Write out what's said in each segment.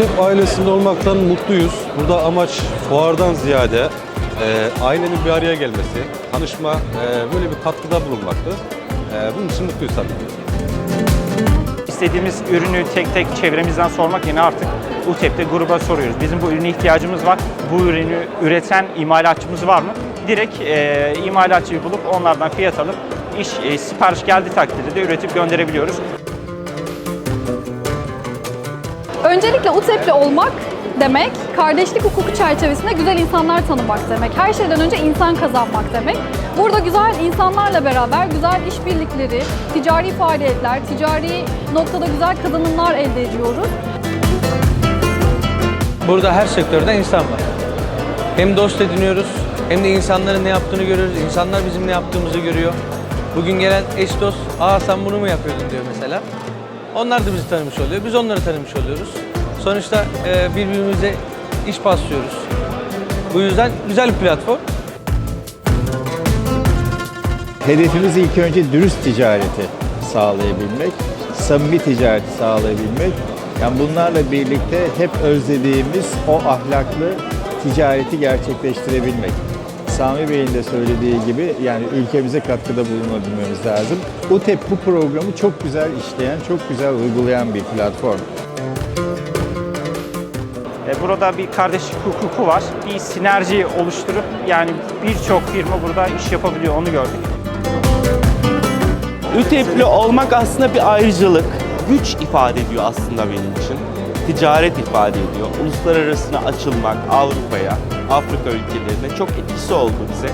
UTEP ailesinde olmaktan mutluyuz. Burada amaç fuardan ziyade e, ailenin bir araya gelmesi, tanışma, e, böyle bir katkıda bulunmaktı. E, bunun için mutluyuz tabii. İstediğimiz ürünü tek tek çevremizden sormak yerine artık UTEP'te gruba soruyoruz. Bizim bu ürüne ihtiyacımız var. Bu ürünü üreten imalatçımız var mı? Direkt e, imalatçıyı bulup onlardan fiyat alıp iş e, sipariş geldiği takdirde de üretip gönderebiliyoruz. Öncelikle UTEP'li olmak demek, kardeşlik hukuku çerçevesinde güzel insanlar tanımak demek. Her şeyden önce insan kazanmak demek. Burada güzel insanlarla beraber güzel işbirlikleri, ticari faaliyetler, ticari noktada güzel kazanımlar elde ediyoruz. Burada her sektörde insan var. Hem dost ediniyoruz hem de insanların ne yaptığını görüyoruz. İnsanlar bizim ne yaptığımızı görüyor. Bugün gelen eş dost, aa sen bunu mu yapıyordun diyor mesela. Onlar da bizi tanımış oluyor, biz onları tanımış oluyoruz. Sonuçta e, birbirimize iş paslıyoruz. Bu yüzden güzel bir platform. Hedefimiz ilk önce dürüst ticareti sağlayabilmek, samimi ticareti sağlayabilmek. Yani bunlarla birlikte hep özlediğimiz o ahlaklı ticareti gerçekleştirebilmek. Sami Bey'in de söylediği gibi yani ülkemize katkıda bulunabilmemiz lazım. UTEP bu programı çok güzel işleyen, çok güzel uygulayan bir platform. E, Burada bir kardeşlik hukuku var. Bir sinerji oluşturup yani birçok firma burada iş yapabiliyor onu gördük. UTEP'li olmak aslında bir ayrıcalık. Güç ifade ediyor aslında benim için. Ticaret ifade ediyor. Uluslararasına açılmak Avrupa'ya, Afrika ülkelerine çok etkisi oldu bize.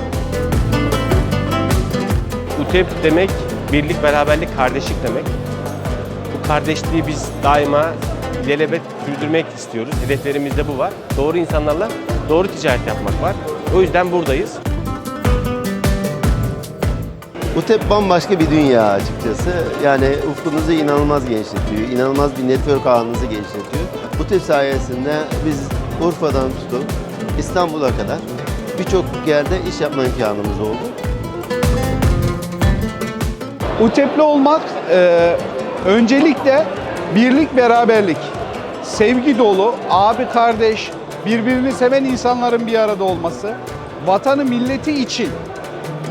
UTEP demek birlik, beraberlik, kardeşlik demek. Bu kardeşliği biz daima ilelebet sürdürmek istiyoruz. Hedeflerimizde bu var. Doğru insanlarla doğru ticaret yapmak var. O yüzden buradayız. UTEP bambaşka bir dünya açıkçası. Yani ufkunuzu inanılmaz genişletiyor. İnanılmaz bir network ağınızı genişletiyor. UTEP sayesinde biz Urfa'dan tutup İstanbul'a kadar birçok yerde iş yapma imkanımız oldu. UTEP'li olmak e, öncelikle birlik, beraberlik, sevgi dolu, abi kardeş, birbirini seven insanların bir arada olması, vatanı milleti için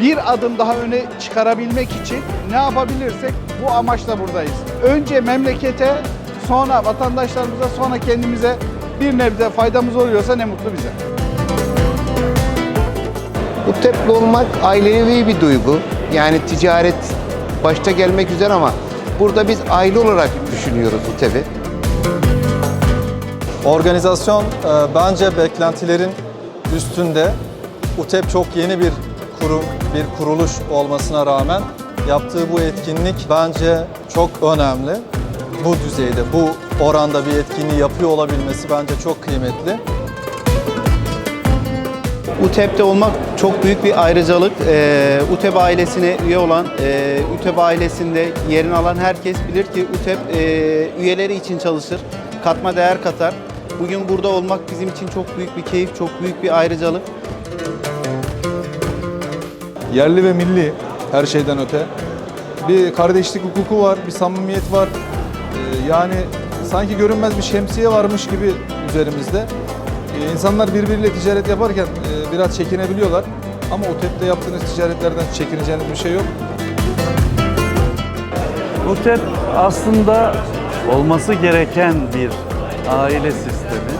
bir adım daha öne çıkarabilmek için ne yapabilirsek bu amaçla buradayız. Önce memlekete, sonra vatandaşlarımıza, sonra kendimize bir nebze faydamız oluyorsa ne mutlu bize. UTEP'li olmak ailevi bir duygu. Yani ticaret başta gelmek üzere ama burada biz aile olarak düşünüyoruz UTEP'i. Organizasyon e, bence beklentilerin üstünde. UTEP çok yeni bir kurum, bir kuruluş olmasına rağmen yaptığı bu etkinlik bence çok önemli. Bu düzeyde, bu oranda bir etkinliği yapıyor olabilmesi bence çok kıymetli. UTEP'te olmak çok büyük bir ayrıcalık. Ee, UTEP ailesine üye olan, e, UTEP ailesinde yerini alan herkes bilir ki UTEP e, üyeleri için çalışır, katma değer katar. Bugün burada olmak bizim için çok büyük bir keyif, çok büyük bir ayrıcalık. Yerli ve milli her şeyden öte. Bir kardeşlik hukuku var, bir samimiyet var. Ee, Yani sanki görünmez bir şemsiye varmış gibi üzerimizde. Ee, İnsanlar birbiriyle ticaret yaparken e, biraz çekinebiliyorlar. Ama OTEP'te yaptığınız ticaretlerden çekineceğiniz bir şey yok. UTEP aslında olması gereken bir aile sistemi.